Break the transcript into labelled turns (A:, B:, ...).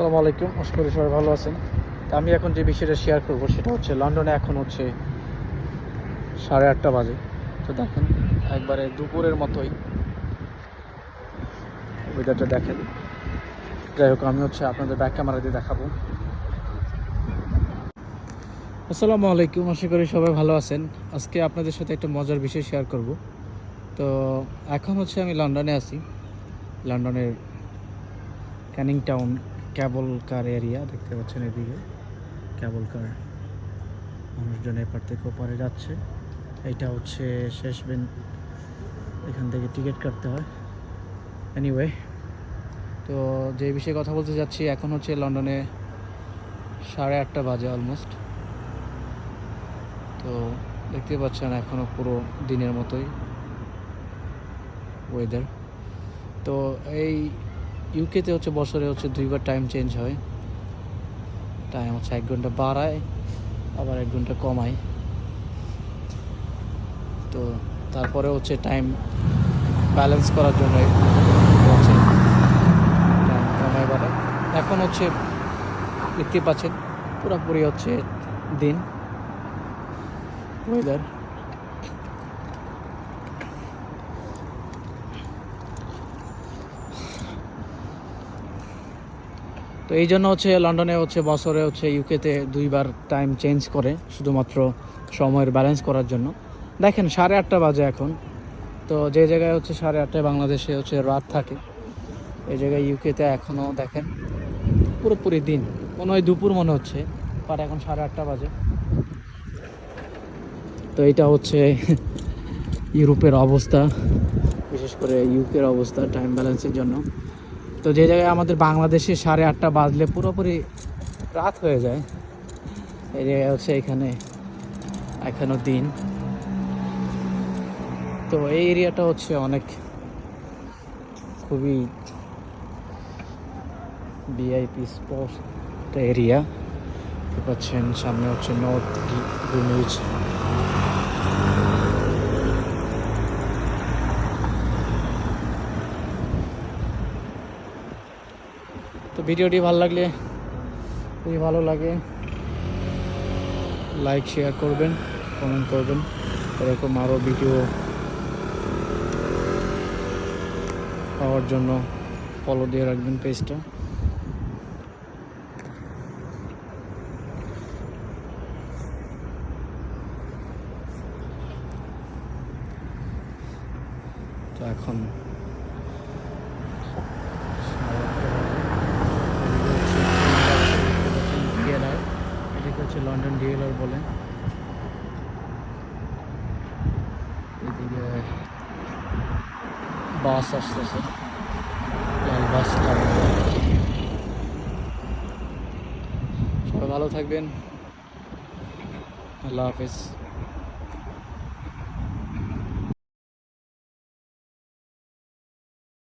A: আসসালামু আলাইকুম। আশা করি সবাই ভালো আছেন। তা আমি এখন যে বিষয়টা শেয়ার করব সেটা হচ্ছে লন্ডনে এখন হচ্ছে সাড়ে আটটা বাজে। তো দেখেন, একবারে দুপুরের মতোই ওয়েদারটা দেখেন। যাই হোক, আমি হচ্ছে আপনাদের ব্যাক ক্যামেরা দিয়ে দেখাবো। আসসালামু আলাইকুম। আশা করি সবাই ভালো আছেন। আজকে আপনাদের সাথে একটা মজার বিষয় শেয়ার করব। তো এখন হচ্ছে আমি লন্ডনে আছি। লন্ডনের Canning Town cable car area দেখতে পাচ্ছেন এদিকে। ক্যাবল কার মানুষজন এপার থেকে ওপারে যাচ্ছে। এটা হচ্ছে শেষ বেন এখান থেকে টিকিট কাটতে হয়। এনিওয়ে তো যে বিষয়ে কথা বলতে যাচ্ছি, এখন হচ্ছে লন্ডনে সাড়ে আটটা বাজে অলমোস্ট তো দেখতে পাচ্ছেন এখনও পুরো দিনের মতোই ওয়েদার তো এই ইউকেতে হচ্ছে বছরে হচ্ছে দুইবার টাইম চেঞ্জ হয়। টাইম হচ্ছে এক ঘণ্টা বাড়ায়, আবার এক ঘণ্টা কমায়। তো তারপরে হচ্ছে টাইম ব্যালেন্স করার জন্য হচ্ছে টাইম কমায় বাড়ায়। এখন হচ্ছে দেখতে পাচ্ছেন, পুরোপুরি হচ্ছে দিন ওয়েদার তো এই জন্য হচ্ছে লন্ডনে হচ্ছে বছরে হচ্ছে ইউকেতে দুইবার টাইম চেঞ্জ করে, শুধুমাত্র সময়ের ব্যালেন্স করার জন্য। দেখেন, সাড়ে আটটা বাজে এখন। তো যে জায়গায় হচ্ছে সাড়ে আটটায় বাংলাদেশে হচ্ছে রাত থাকে, এই জায়গায় ইউকেতে এখনও দেখেন, পুরোপুরি দিন। মনে হয় দুপুর মনে হচ্ছে বাট এখন সাড়ে আটটা বাজে। তো এটা হচ্ছে ইউরোপের অবস্থা, বিশেষ করে ইউকের অবস্থা টাইম ব্যালেন্সের জন্য। তো যে জায়গায় আমাদের বাংলাদেশে সাড়ে আটটা বাজলে পুরোপুরি রাত হয়ে যায়। এই জায়গায় হচ্ছে এখানে এখনও দিন। তো এই এরিয়াটা হচ্ছে অনেক খুবই ভিআইপি স্পট এরিয়া। পাচ্ছেন, সামনে হচ্ছে নর্থ গ্রিনিউজ তো ভিডিওটি ভালো লাগলে যদি ভালো লাগে। লাইক শেয়ার করবেন কমেন্ট করবেন। এরকম আরও ভিডিও পাওয়ার জন্য ফলো দিয়ে রাখবেন পেজটা এখন ডিএলআর এটাকে হচ্ছে লন্ডন ডিএলআর বলে। এদিকে বাস আসতেছে। লাল বাস সবাই ভালো থাকবেন। আল্লাহ হাফিজ।